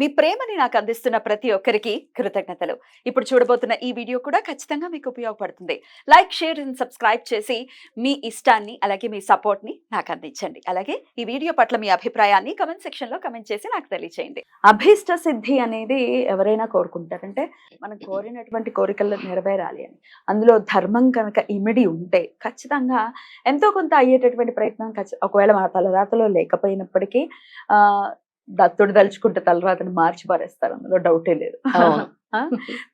మీ ప్రేమని నాకు అందిస్తున్న ప్రతి ఒక్కరికి కృతజ్ఞతలు. ఇప్పుడు చూడబోతున్న ఈ వీడియో కూడా ఖచ్చితంగా మీకు ఉపయోగపడుతుంది. లైక్ షేర్ అండ్ సబ్స్క్రైబ్ చేసి మీ ఇష్టాన్ని అలాగే మీ సపోర్ట్ని నాకు అందించండి. అలాగే ఈ వీడియో పట్ల మీ అభిప్రాయాన్ని కమెంట్ సెక్షన్లో కమెంట్ చేసి నాకు తెలియచేయండి. అభీష్ట సిద్ధి అనేది ఎవరైనా కోరుకుంటారంటే మనం కోరినటువంటి కోరికలు నెరవేరాలి అని. అందులో ధర్మం కనుక ఇమిడి ఉంటే ఖచ్చితంగా ఎంతో కొంత అయ్యేటటువంటి ప్రయత్నం ఒకవేళ మన తలరాతలో లేకపోయినప్పటికీ దత్తుడు దలుచుకుంటే తలరాతను మార్చి పారేస్తారు అందులో డౌటే లేదు?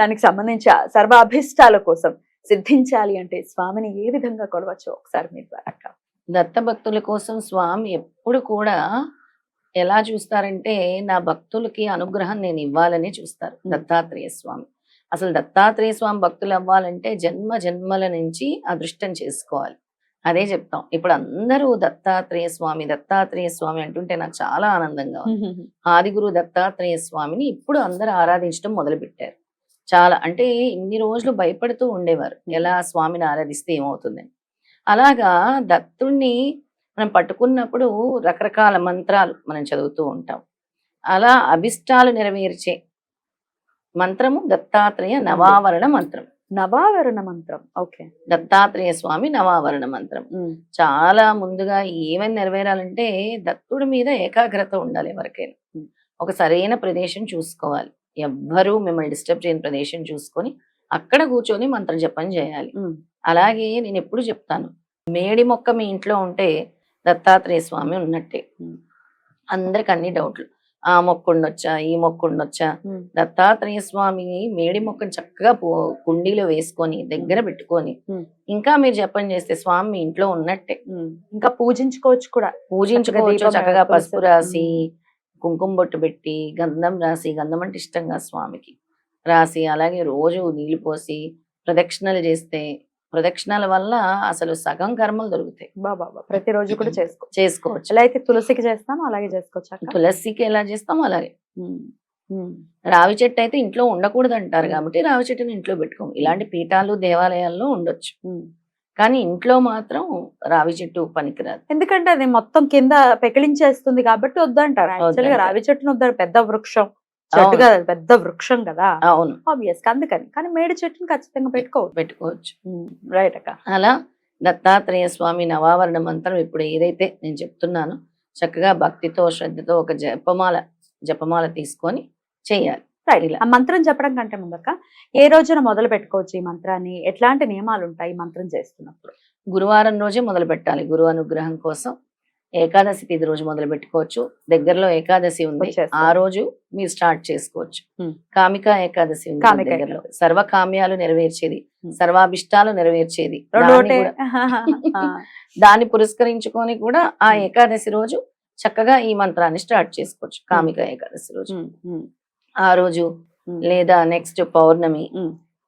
దానికి సంబంధించి సర్వ అభిష్టాల కోసం సిద్ధించాలి అంటే స్వామిని ఏ విధంగా కొలవచ్చు ఒకసారి మీ ద్వారా. దత్త భక్తుల కోసం స్వామి ఎప్పుడు కూడా ఎలా చూస్తారంటే నా భక్తులకి అనుగ్రహం నేను ఇవ్వాలని చూస్తారు. దత్తాత్రేయ స్వామి అసలు దత్తాత్రేయ స్వామి భక్తులు అవ్వాలంటే జన్మ జన్మల నుంచి అదృష్టం చేసుకోవాలి అదే చెప్తాం. ఇప్పుడు అందరూ దత్తాత్రేయ స్వామి దత్తాత్రేయ స్వామి అంటుంటే నాకు చాలా ఆనందంగా ఉంది. ఆదిగురు దత్తాత్రేయ స్వామిని ఇప్పుడు అందరూ ఆరాధించడం మొదలుపెట్టారు. చాలా అంటే ఇన్ని రోజులు భయపడుతూ ఉండేవారు. ఎలా స్వామిని ఆరాధిస్తే ఏమవుతుందని. అలాగా దత్తుణ్ణి మనం పట్టుకున్నప్పుడు రకరకాల మంత్రాలు మనం చదువుతూ ఉంటాం. అలా అభిష్టాలు నెరవేర్చే మంత్రము దత్తాత్రేయ నవావరణ మంత్రం. నవావరణ మంత్రం. ఓకే. దత్తాత్రేయ స్వామి నవావరణ మంత్రం. చాలా ముందుగా ఏమని నెరవేరాలంటే దత్తుడి మీద ఏకాగ్రత ఉండాలి ఎవరికైనా. ఒక సరైన ప్రదేశం చూసుకోవాలి. ఎవ్వరూ మిమ్మల్ని డిస్టర్బ్ చేయని ప్రదేశం చూసుకొని అక్కడ కూర్చొని మంత్ర జపం చేయాలి. అలాగే నేను ఎప్పుడు చెప్తాను. మేడి మొక్క మీ ఇంట్లో ఉంటే దత్తాత్రేయ స్వామి ఉన్నట్టే. అందరికి అన్ని డౌట్లు. ఆ మొక్క ఉండొచ్చా ఈ మొక్క ఉండొచ్చా దత్తాత్రేయ స్వామి మేడి మొక్కను చక్కగా కుండీలో వేసుకొని దగ్గర పెట్టుకొని. ఇంకా మీరు జపం చేస్తే స్వామి మీ ఇంట్లో ఉన్నట్టే. ఇంకా పూజించుకోవచ్చు కూడా. పూజించుకోవచ్చు చక్కగా పసుపు రాసి కుంకుమ బొట్టు పెట్టి గంధం రాసి గంధం అంటే ఇష్టంగా స్వామికి. రాసి అలాగే రోజు నీళ్ళు పోసి ప్రదక్షిణలు చేస్తే ప్రదక్షిణాల వల్ల అసలు సగం కర్మలు దొరుకుతాయి. బాబా ప్రతిరోజు కూడా చేసుకో చేసుకోవచ్చు. ఎలా అయితే తులసికి చేస్తామో? అలాగే చేసుకోవచ్చు తులసికి ఎలా చేస్తాం అలాగే. రావి చెట్టు అయితే ఇంట్లో ఉండకూడదు అంటారు కాబట్టి రావి చెట్టుని ఇంట్లో పెట్టుకోం ఇలాంటి పీఠాలు దేవాలయాల్లో ఉండొచ్చు. కానీ ఇంట్లో మాత్రం రావి చెట్టు పనికిరాదు. ఎందుకంటే అది మొత్తం కింద పెకిలించేస్తుంది కాబట్టి వద్దంటారు. రావి చెట్టును వద్దారు. పెద్ద వృక్షం. చెట్టు. కదా పెద్ద వృక్షం కదా. అవును. ఆబ్వియస్ అందుకని. కానీ మేడి చెట్టుని ఖచ్చితంగా పెట్టుకోవచ్చు. పెట్టుకోవచ్చు. రైట్ అక్క. అలా దత్తాత్రేయ స్వామి నవావరణ మంత్రం ఇప్పుడు ఏదైతే నేను చెప్తున్నానో చక్కగా భక్తితో శ్రద్ధతో ఒక జపమాల జపమాల తీసుకొని చేయాలి. రైట్ ఇలా. ఆ మంత్రం చెప్పడం కంటే ముందక్క ఏ రోజున మొదలు పెట్టుకోవచ్చు ఈ మంత్రాన్ని? ఎట్లాంటి నియమాలు ఉంటాయి మంత్రం చేస్తున్నప్పుడు? గురువారం రోజే మొదలు పెట్టాలి. గురువు అనుగ్రహం కోసం ఏకాదశి తిథి రోజు మొదలు పెట్టుకోవచ్చు దగ్గరలో ఏకాదశి ఉంది. ఆ రోజు మీరు స్టార్ట్ చేసుకోవచ్చు. కామికా ఏకాదశి ఉంది దగ్గరలో. సర్వ కామ్యాలు నెరవేర్చేది. సర్వాభిష్టాలు నెరవేర్చేది దాన్ని పురస్కరించుకొని కూడా ఆ. ఏకాదశి రోజు చక్కగా ఈ మంత్రాన్ని స్టార్ట్ చేసుకోవచ్చు కామిక ఏకాదశి రోజు ఆ రోజు. లేదా నెక్స్ట్ పౌర్ణమి.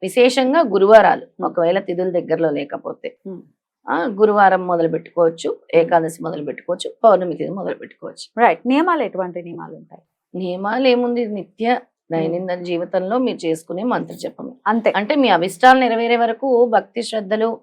విశేషంగా గురువారాలు. ఒకవేళ తిథుల దగ్గరలో లేకపోతే గురువారం మొదలు పెట్టుకోవచ్చు ఏకాదశి మొదలు పెట్టుకోవచ్చు పౌర్ణమి తిథి మొదలు పెట్టుకోవచ్చు. రైట్ నియమాలు ఎటువంటి నియమాలు ఉంటాయి? నియమాలు ఏముంది? నిత్య దైనందిన జీవితంలో మీరు చేసుకునే మంత్ర జపమే అంతే. అంటే మీ అభిష్టాలు నెరవేరే వరకు భక్తి శ్రద్ధలు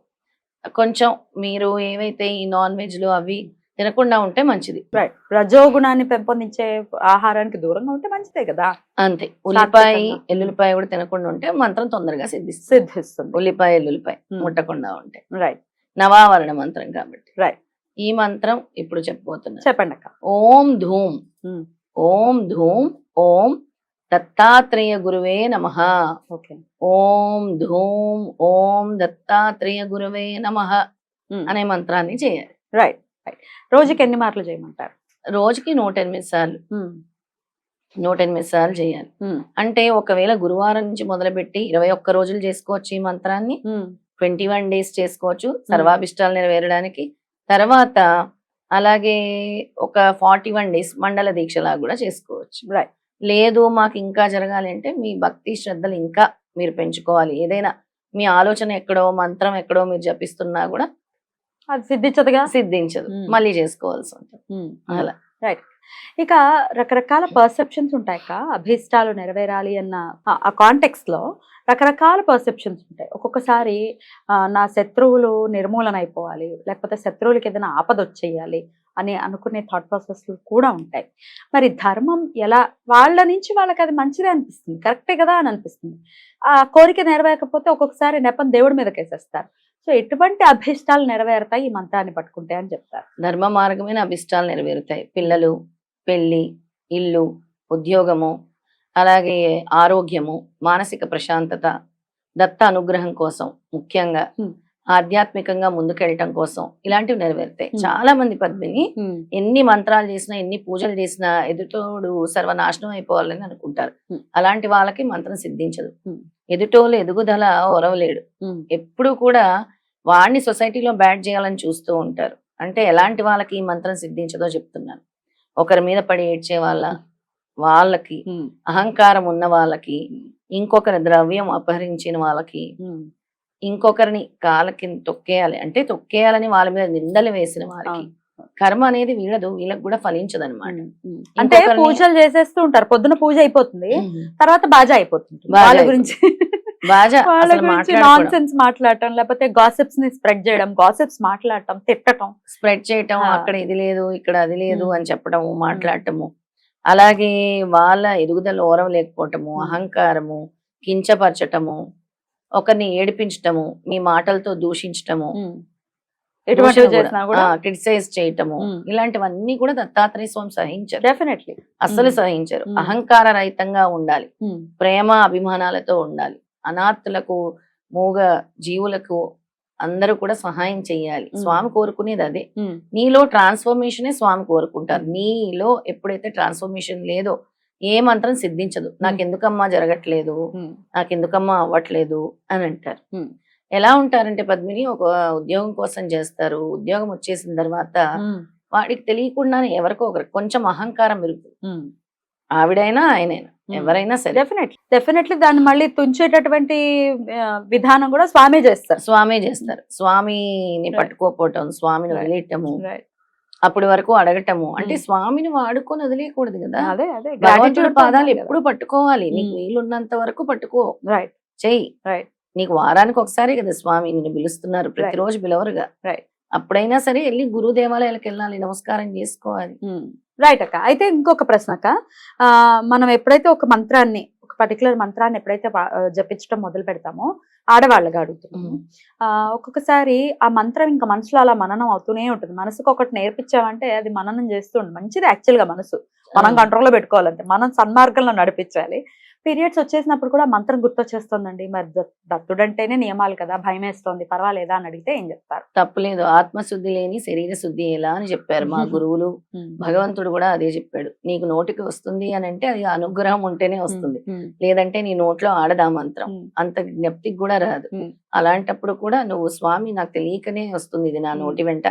కొంచెం మీరు ఏవైతే ఈ నాన్ వెజ్లు అవి తినకుండా ఉంటే మంచిది. రైట్ రజోగుణాన్ని పెంపొందించే ఆహారానికి దూరంగా ఉంటే మంచిదే కదా? అంతే. ఉల్లిపాయ సాత్వికంగా. ఎల్లుల్లిపాయ కూడా తినకుండా ఉంటే మంత్రం తొందరగా సిద్ధిస్తుంది. సిద్ధిస్తుంది. ఉల్లిపాయ ఎల్లుల్లిపాయ Hmm. ముట్టకుండా ఉంటే. రైట్ నవావరణ మంత్రం కాబట్టి. Right. ఈ మంత్రం ఇప్పుడు చెప్పబోతున్నా చెప్పండి అక్క ఓం ధూమ్. Hmm. ఓం ధూమ్ ఓం దత్తాత్రేయ గురువే నమ. ఓకే ఓం ధూమ్ ఓం దత్తాత్రేయ గురువే నమ అనే మంత్రాన్ని చేయాలి. రైట్ రైట్ రోజుకి ఎన్ని మార్లు చేయమంటారు? రోజుకి నూట ఎనిమిది సార్లు. ఉమ్, నూట ఎనిమిది సార్లు చేయాలి. అంటే ఒకవేళ గురువారం నుంచి మొదలుపెట్టి ఇరవై ఒక్క రోజులు చేసుకోవచ్చు ఈ మంత్రాన్ని. ట్వంటీ వన్ డేస్ చేసుకోవచ్చు సర్వాభిష్టాలు నెరవేరడానికి. తర్వాత అలాగే ఒక ఫార్టీ వన్ డేస్ మండల దీక్షలా కూడా చేసుకోవచ్చు. రైట్ లేదు మాకు ఇంకా జరగాలి అంటే మీ భక్తి శ్రద్ధలు ఇంకా మీరు పెంచుకోవాలి. ఏదైనా మీ ఆలోచన ఎక్కడో మంత్రం ఎక్కడో మీరు జపిస్తున్నా కూడా అది సిద్ధించదుగా? సిద్ధించదు. Hmm. మళ్ళీ చేసుకోవాల్సి ఉంటుంది. ఉమ్, అలా. రైట్ ఇక రకరకాల పర్సెప్షన్స్ ఉంటాయి కా అభీష్టాలు నెరవేరాలి అన్న ఆ- కాంటెక్స్లో లో రకరకాల పర్సెప్షన్స్ ఉంటాయి. ఒక్కొక్కసారి నా శత్రువులు నిర్మూలన అయిపోవాలి లేకపోతే శత్రువులకి ఏదైనా ఆపద వచ్చేయాలి అని అనుకునే థాట్ ప్రాసెస్లు కూడా ఉంటాయి. మరి ధర్మం ఎలా వాళ్ళ నుంచి వాళ్ళకి అది మంచిదే అనిపిస్తుంది కరెక్టే కదా అని అనిపిస్తుంది. ఆ కోరిక నెరవేరకపోతే ఒక్కొక్కసారి నెపం దేవుడి మీద కేసేస్తారు సో ఎటువంటి అభిష్టాలు నెరవేరుతాయి ఈ మంత్రాన్ని పట్టుకుంటే అని చెప్తారు. ధర్మ మార్గమైన అభిష్టాలు నెరవేరుతాయి. పిల్లలు పెళ్ళి ఇల్లు ఉద్యోగము అలాగే ఆరోగ్యము మానసిక ప్రశాంతత దత్త అనుగ్రహం కోసం ముఖ్యంగా. ఆధ్యాత్మికంగా ముందుకెళ్ళటం కోసం ఇలాంటివి నెరవేరుతాయి. చాలా మంది పద్మిని ఎన్ని మంత్రాలు చేసినా ఎన్ని పూజలు చేసినా ఎదుటోడు సర్వనాశనం అయిపోవాలని అనుకుంటారు. అలాంటి వాళ్ళకి మంత్రం సిద్ధించదు. ఎదుటోళ్ళు ఎదుగుదల ఒరవలేడు ఎప్పుడు కూడా వాడిని సొసైటీలో బ్యాడ్ చేయాలని చూస్తూ ఉంటారు అంటే ఎలాంటి వాళ్ళకి ఈ మంత్రం సిద్ధించదో చెప్తున్నాను ఒకరి మీద పడి ఏడ్చే వాళ్ళ వాళ్ళకి అహంకారం ఉన్న వాళ్ళకి ఇంకొకరి ద్రవ్యం అపహరించిన వాళ్ళకి ఇంకొకరిని కాళ్ళకి తొక్కేయాలి. అంటే తొక్కేయాలని వాళ్ళ మీద నిందలు వేసిన వారికి కర్మ అనేది వీళ్ళదు వీళ్ళకి కూడా ఫలించదు అనమాట అంటే పూజలు చేసేస్తూ ఉంటారు. పొద్దున పూజ అయిపోతుంది తర్వాత బాజా అయిపోతుంది వాళ్ళ. గురించి. వాళ్ళ అసలు గురించి నాన్ మాట్లాడుకోవడం సెన్స్ మాట్లాడటం లేకపోతే గాసిప్స్ని స్ప్రెడ్ చేయడం గాసిప్స్ మాట్లాడటం తిట్టటం స్ప్రెడ్ చేయటం. అక్కడ ఇది లేదు ఇక్కడ అది లేదు. అని చెప్పడము మాట్లాడటము అలాగే వాళ్ళ ఎదుగుదల ఓరం లేకపోవటము. అహంకారము కించపరచటము ఒకరిని ఏడిపించటము మీ మాటలతో దూషించటము ఎటువంటివి చేసినా కూడా క్రిటిసైజ్ చేయటము. ఇలాంటివన్నీ కూడా దత్తాత్రేయ స్వామి సహించరు డెఫినెట్లీ అస్సలు. సహించరు. అహంకార రహితంగా ఉండాలి ప్రేమ అభిమానాలతో ఉండాలి అనాథులకు మూగ జీవులకు అందరూ కూడా సహాయం చేయాలి. స్వామి కోరుకునేది అదే. నీలో ట్రాన్స్ఫర్మేషనే స్వామి కోరుకుంటారు. నీలో ఎప్పుడైతే ట్రాన్స్ఫర్మేషన్ లేదో ఏ మంత్రం సిద్ధించదు. నాకు ఎందుకమ్మా జరగట్లేదు? నాకు ఎందుకమ్మా అవ్వట్లేదు? అని అంటారు. ఎలా ఉంటారంటే పద్మిని ఒక ఉద్యోగం కోసం చేస్తారు. ఉద్యోగం వచ్చేసిన తర్వాత వాడికి తెలియకుండానే ఎవరికో ఒకరు కొంచెం అహంకారం పెరుగుతుంది. ఆవిడైనా ఆయనైనా? ఎవరైనా సరే. డెఫినెట్లీ డెఫినెట్లీ దాన్ని మళ్ళీ తుంచేటటువంటి విధానం కూడా స్వామి చేస్తారు. స్వామి చేస్తారు. స్వామిని. పట్టుకోపోవటం స్వామిని. వదిలేయటము. అప్పటి వరకు అడగటము. అంటే. స్వామిని వాడుకొని వదిలేయకూడదు కదా? అదే అదే. భగవంతుడి gratitude పాదాలు. ఎప్పుడు పట్టుకోవాలి. నీకు. వీలున్నంత వరకు పట్టుకో. రైట్ చెయ్యి. Right. నీకు వారానికి ఒకసారి కదా స్వామి నిన్ను పిలుస్తున్నారు. ప్రతిరోజు పిలవరుగా. Right. అప్పుడైనా సరే వెళ్ళి గురు దేవాలయాలకు వెళ్ళాలి. నమస్కారం చేసుకోవాలి. రైట్ అక్క. అయితే ఇంకొక ప్రశ్న అక్క. ఆ, మనం ఎప్పుడైతే ఒక మంత్రాన్ని ఒక పర్టికులర్ మంత్రాన్ని ఎప్పుడైతే జపించడం మొదలు పెడతామో ఆడవాళ్ళగా అడుగుతున్నాము. ఆ, ఒక్కొక్కసారి ఆ మంత్రం ఇంకా మనసులో అలా మననం అవుతూనే ఉంటుంది. మనసుకు ఒకటి నేర్పించామంటే అది మననం చేస్తూ ఉంటుంది మంచిది యాక్చువల్గా మనసు. మనం. కంట్రోల్లో పెట్టుకోవాలంటే మనం సన్మార్గంలో నడిపించాలి. పీరియడ్స్ వచ్చేసినప్పుడు కూడా మంత్రం గుర్తొచ్చేస్తుందండి. మరి దత్- దత్తుడంటేనే నియమాలు కదా భయం వేస్తోంది పర్వాలేదా అని అడిగితే ఏం చెప్తారు? తప్పులేదు. ఆత్మశుద్ధి లేని శరీర శుద్ధి ఎలా అని చెప్పారు మా గురువులు. భగవంతుడు కూడా అదే చెప్పాడు. నీకు నోటికి వస్తుంది అని అంటే అది అనుగ్రహం ఉంటేనే వస్తుంది. లేదంటే నీ నోట్లో ఆడదా మంత్రం? అంత జ్ఞప్తికి కూడా రాదు. అలాంటప్పుడు కూడా నువ్వు స్వామి నాకు తెలియకనే వస్తుంది ఇది నా. నోటి వెంట.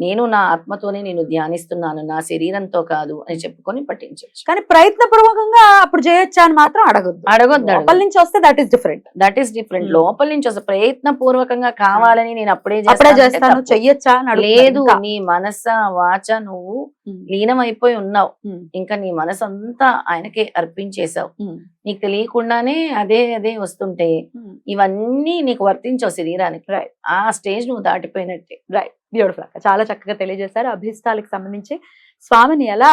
నేను నా ఆత్మతోనే నేను ధ్యానిస్తున్నాను నా శరీరంతో కాదు అని చెప్పుకొని పట్టించవచ్చు కానీ ప్రయత్నపూర్వకంగా అప్పుడు చేయొచ్చా అని మాత్రం అడగొద్దు. అడగొద్దు లోపల నుంచి వస్తే that is different that is different Hmm. లోపల నుంచి వస్తే ప్రయత్న పూర్వకంగా కావాలని నేను అప్పుడే అప్పుడే చేస్తాను. చెయ్యొచ్చా లేదు. నీ మనస వాచ నువ్వు ఉమ్, లీనమైపోయి ఉన్నావు. ఇంకా నీ మనసు అంతా ఆయనకే అర్పించేశావు. నీకు తెలియకుండానే అదే అదే వస్తుంటే ఉమ్. ఇవన్నీ నీకు వర్తించవు శరీరానికి. Right. ఆ స్టేజ్ నువ్వు దాటిపోయినట్టే. బ్యూటిఫుల్ అక్క. చాలా చక్కగా తెలియజేశారు. అభిష్టాలకు సంబంధించి స్వామిని ఎలా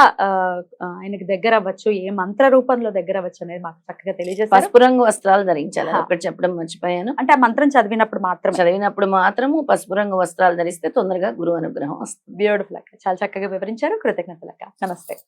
ఆయనకి దగ్గర అవ్వచ్చు ఏ మంత్ర రూపంలో దగ్గర అవ్వచ్చు అనేది మాకు చక్కగా తెలియజేశారు. పసుపు రంగు వస్త్రాలు ధరించాలి. ఒకటి చెప్పడం మర్చిపోయాను. అంటే ఆ మంత్రం చదివినప్పుడు మాత్రం చదివినప్పుడు మాత్రము పసుపు రంగు వస్త్రాలు ధరిస్తే తొందరగా గురువు అనుగ్రహం వస్తుంది. బ్యూటిఫుల్ అక్క. చాలా చక్కగా వివరించారు. కృతజ్ఞతలు అక్క. నమస్తే.